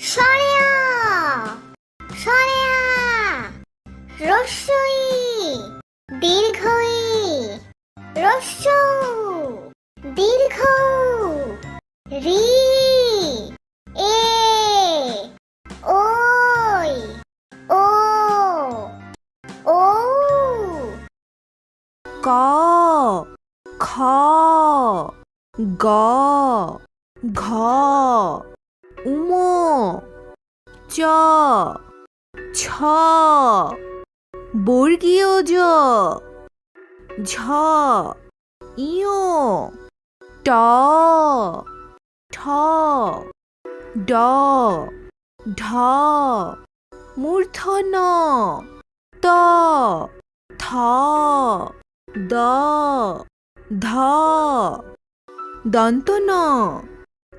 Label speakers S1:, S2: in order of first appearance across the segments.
S1: সরেয়া! দীর্ঘ রি! এ! ওই! ও! ও!
S2: ক! খ! গ! ঘ! উম, চ, ছ, বর্গীয় জ, ঝ, ইয়, ট, ঠ, ড, ঢ, মূর্ধন্য, ত, থ, দ, ধ দন্ত ন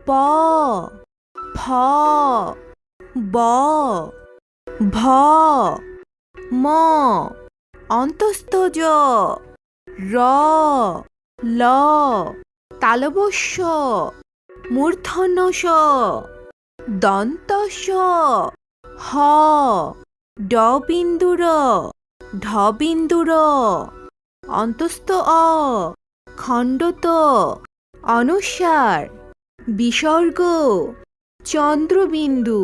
S2: প ফ ব, ভ, ম, অন্তস্থ জ, র, ল তালবস্য মূর্ধন্য স দন্ত স হ ড বিন্দুর ঢ বিন্দুর অন্তস্থ অ, খণ্ডত, অনুসার, বিসর্গ চন্দ্রবিন্দু।